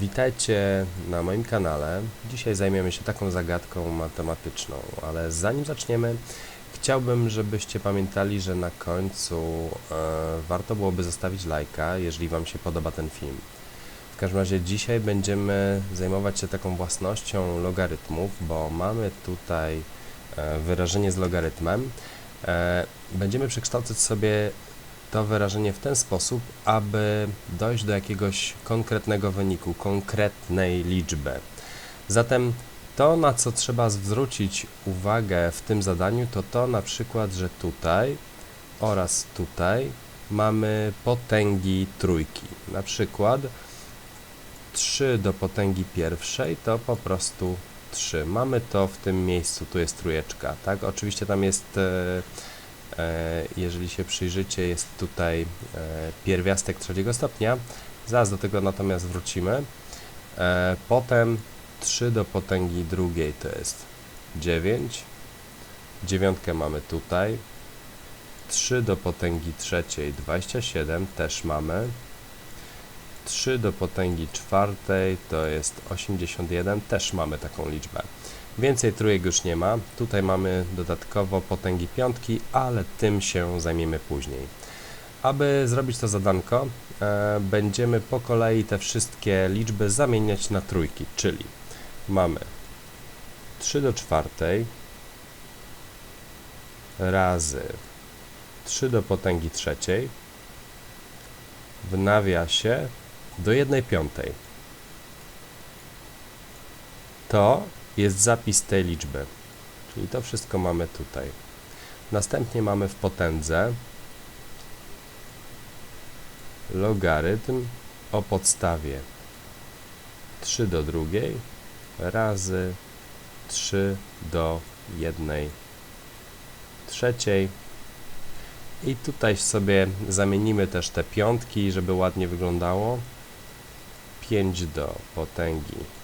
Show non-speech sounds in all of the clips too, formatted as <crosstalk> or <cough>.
Witajcie na moim kanale. Dzisiaj zajmiemy się taką zagadką matematyczną, ale zanim zaczniemy, chciałbym, żebyście pamiętali, że na końcu e, warto byłoby zostawić lajka, jeżeli Wam się podoba ten film. W każdym razie dzisiaj będziemy zajmować się taką własnością logarytmów, bo mamy tutaj e, wyrażenie z logarytmem. E, będziemy przekształcać sobie to wyrażenie w ten sposób, aby dojść do jakiegoś konkretnego wyniku, konkretnej liczby. Zatem to, na co trzeba zwrócić uwagę w tym zadaniu, to to na przykład, że tutaj oraz tutaj mamy potęgi trójki. Na przykład 3 do potęgi pierwszej to po prostu 3. Mamy to w tym miejscu, tu jest trójeczka, tak? Oczywiście tam jest E, jeżeli się przyjrzycie, jest tutaj e, pierwiastek trzeciego stopnia. Zaraz do tego natomiast wrócimy. E, Potem 3 do potęgi drugiej to jest 9. Dziewiątkę mamy tutaj. 3 do potęgi trzeciej 27 też mamy. 3 do potęgi czwartej to jest 81, też mamy taką liczbę. Więcej trójek już nie ma. Tutaj mamy dodatkowo potęgi piątki, ale tym się zajmiemy później. Aby zrobić to zadanko, e, będziemy po kolei te wszystkie liczby zamieniać na trójki, czyli mamy 3 do czwartej razy 3 do potęgi trzeciej w nawiasie do 1 piątej. To jest zapis tej liczby. Czyli to wszystko mamy tutaj. Następnie mamy w potędze logarytm o podstawie 3 do drugiej razy 3 do 1 trzeciej. I tutaj sobie zamienimy też te piątki, żeby ładnie wyglądało. 5 do potęgi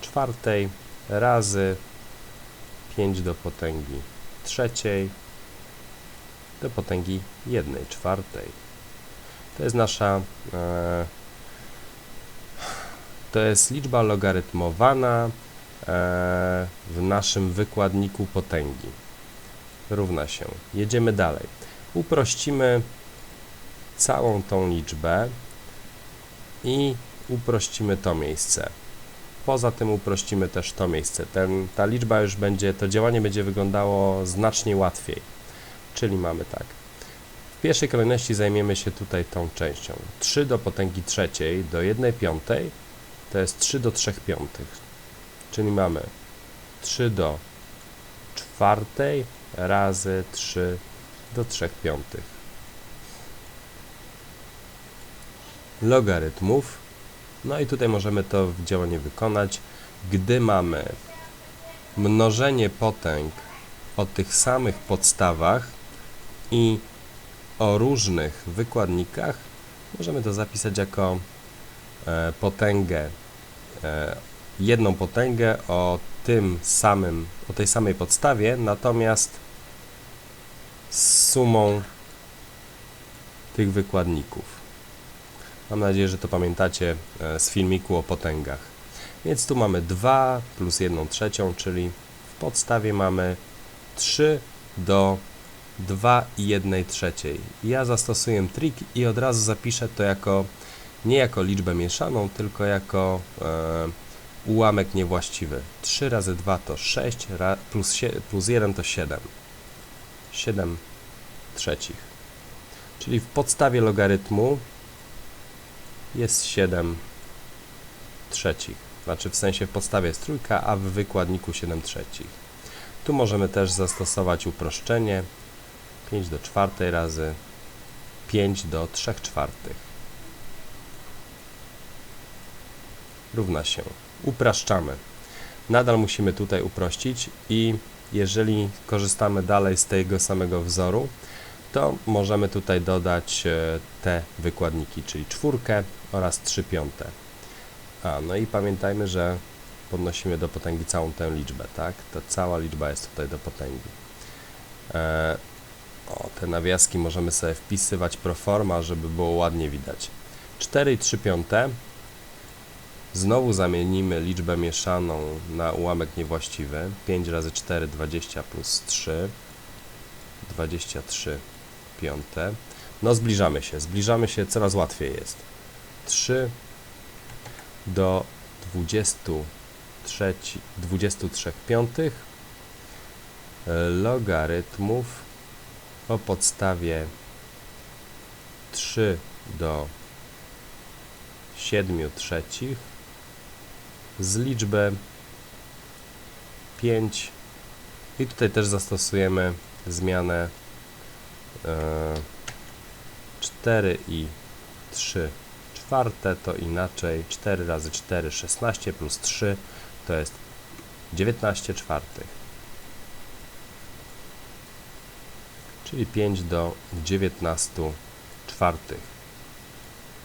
czwartej razy 5 do potęgi trzeciej do potęgi 1 czwartej. To jest nasza e, to jest liczba logarytmowana e, w naszym wykładniku potęgi. Równa się. Jedziemy dalej. Uprościmy całą tą liczbę i uprościmy to miejsce. Poza tym uprościmy też to miejsce. Ten, ta liczba już będzie, to działanie będzie wyglądało znacznie łatwiej. Czyli mamy tak. W pierwszej kolejności zajmiemy się tutaj tą częścią. 3 do potęgi trzeciej do 1 piątej to jest 3 do 3 piątych. Czyli mamy 3 do czwartej razy 3 do 3 piątych. Logarytmów no i tutaj możemy to w działaniu wykonać, gdy mamy mnożenie potęg o tych samych podstawach i o różnych wykładnikach, możemy to zapisać jako e, potęgę, e, jedną potęgę o tym samym, o tej samej podstawie, natomiast z sumą tych wykładników. Mam nadzieję, że to pamiętacie e, z filmiku o potęgach. Więc tu mamy 2 plus 1 trzecią, czyli w podstawie mamy 3 do 2 i 1 trzeciej. Ja zastosuję trik i od razu zapiszę to jako nie jako liczbę mieszaną, tylko jako e, ułamek niewłaściwy. 3 razy 2 to 6, plus, plus 1 to 7. 7 trzecich. Czyli w podstawie logarytmu jest 7 trzecich. Znaczy w sensie w podstawie jest trójka, a w wykładniku 7 trzecich. Tu możemy też zastosować uproszczenie 5 do czwartej razy 5 do 3 czwartych. Równa się. Upraszczamy. Nadal musimy tutaj uprościć i jeżeli korzystamy dalej z tego samego wzoru, to możemy tutaj dodać e, te wykładniki, czyli czwórkę oraz 3 piąte. A, no i pamiętajmy, że podnosimy do potęgi całą tę liczbę, tak? To cała liczba jest tutaj do potęgi. E, o, te nawiaski możemy sobie wpisywać pro forma, żeby było ładnie widać. 4 i 3 piąte Znowu zamienimy liczbę mieszaną na ułamek niewłaściwy. 5 razy 4, 20 plus 3, 23 piąte. No zbliżamy się, zbliżamy się, coraz łatwiej jest. 3 do 23, 23 piątych logarytmów o podstawie 3 do 7 trzecich z liczbę 5 i tutaj też zastosujemy zmianę 4 i 3 czwarte to inaczej 4 razy 4 16 plus 3 to jest 19 czwartych. Czyli 5 do 19 czwartych.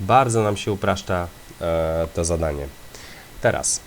Bardzo nam się upraszcza e, to zadanie. Teraz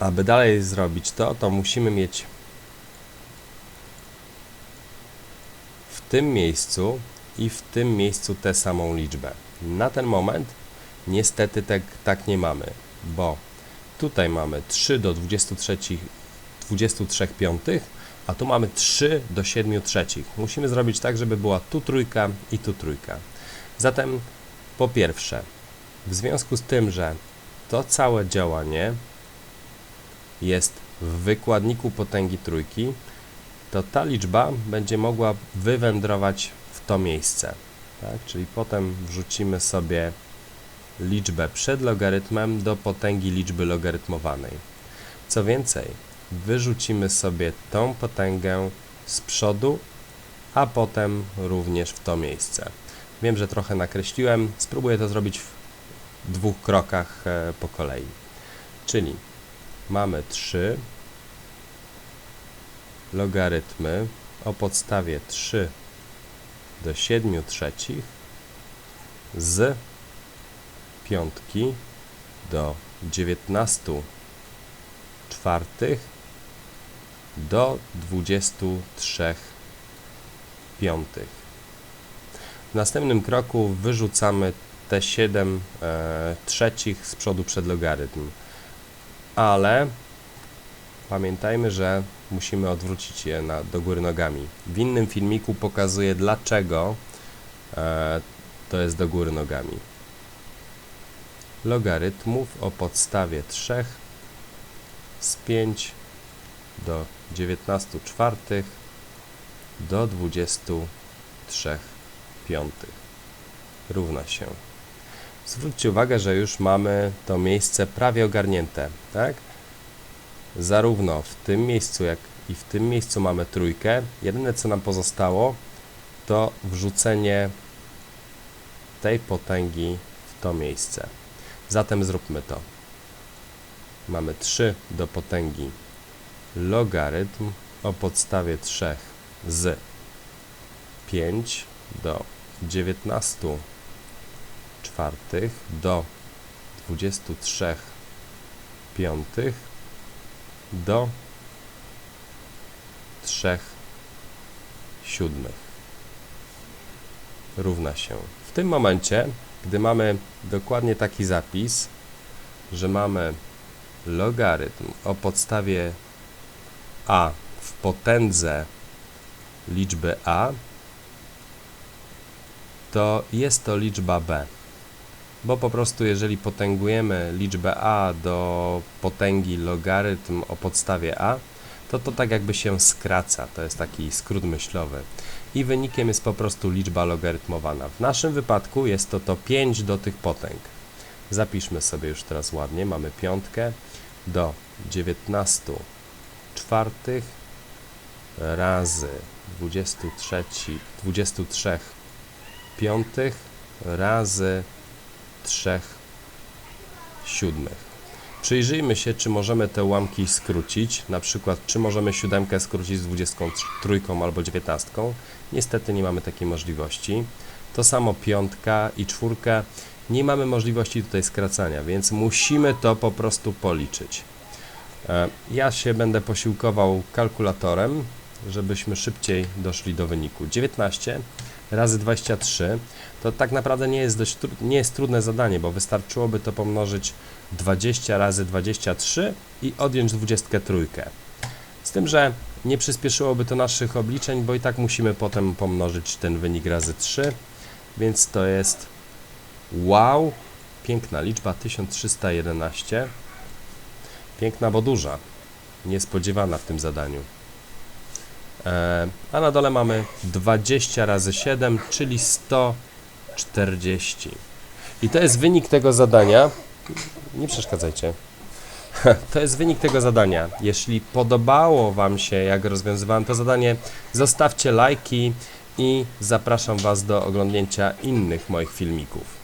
aby dalej zrobić to to musimy mieć tym miejscu i w tym miejscu tę samą liczbę. Na ten moment niestety tak, tak nie mamy, bo tutaj mamy 3 do 23, 23 piątych, a tu mamy 3 do 7 trzecich. Musimy zrobić tak, żeby była tu trójka i tu trójka. Zatem po pierwsze, w związku z tym, że to całe działanie jest w wykładniku potęgi trójki, to ta liczba będzie mogła wywędrować w to miejsce. Tak? Czyli potem wrzucimy sobie liczbę przed logarytmem do potęgi liczby logarytmowanej. Co więcej, wyrzucimy sobie tą potęgę z przodu, a potem również w to miejsce. Wiem, że trochę nakreśliłem, spróbuję to zrobić w dwóch krokach e, po kolei. Czyli mamy 3 logarytmy o podstawie 3 do 7 trzecich z piątki do 19 czwartych do 23 piątych. W następnym kroku wyrzucamy te 7 e, trzecich z przodu przed logarytm. Ale pamiętajmy, że musimy odwrócić je na, do góry nogami. W innym filmiku pokazuję dlaczego e, to jest do góry nogami. Logarytmów o podstawie 3 z 5 do 19 czwartych do 23 piątych równa się. Zwróćcie uwagę, że już mamy to miejsce prawie ogarnięte, tak? Zarówno w tym miejscu, jak i w tym miejscu mamy trójkę. Jedyne, co nam pozostało, to wrzucenie tej potęgi w to miejsce. Zatem zróbmy to. Mamy 3 do potęgi logarytm o podstawie 3 z 5 do 19 czwartych do 23 piątych do 3 siódmych równa się. W tym momencie, gdy mamy dokładnie taki zapis, że mamy logarytm o podstawie a w potędze liczby a, to jest to liczba b. Bo po prostu jeżeli potęgujemy liczbę a do potęgi logarytm o podstawie a, to to tak jakby się skraca. To jest taki skrót myślowy. I wynikiem jest po prostu liczba logarytmowana. W naszym wypadku jest to to 5 do tych potęg. Zapiszmy sobie już teraz ładnie. Mamy piątkę do 19 czwartych razy 23, 23 piątych razy 3 siódmych. Przyjrzyjmy się, czy możemy te ułamki skrócić, na przykład czy możemy siódemkę skrócić z 23 albo 19. Niestety nie mamy takiej możliwości. To samo piątka i czwórka. Nie mamy możliwości tutaj skracania, więc musimy to po prostu policzyć. E, ja się będę posiłkował kalkulatorem, żebyśmy szybciej doszli do wyniku. 19 razy 23, to tak naprawdę nie jest, dość, nie jest trudne zadanie, bo wystarczyłoby to pomnożyć 20 razy 23 i odjąć 23. Z tym, że nie przyspieszyłoby to naszych obliczeń, bo i tak musimy potem pomnożyć ten wynik razy 3, więc to jest wow, piękna liczba 1311. Piękna, bo duża, niespodziewana w tym zadaniu. E, a na dole mamy 20 razy 7, czyli 140. I to jest wynik tego zadania. Nie przeszkadzajcie. <laughs> To jest wynik tego zadania. Jeśli podobało Wam się, jak rozwiązywałem to zadanie, zostawcie lajki i zapraszam Was do oglądnięcia innych moich filmików.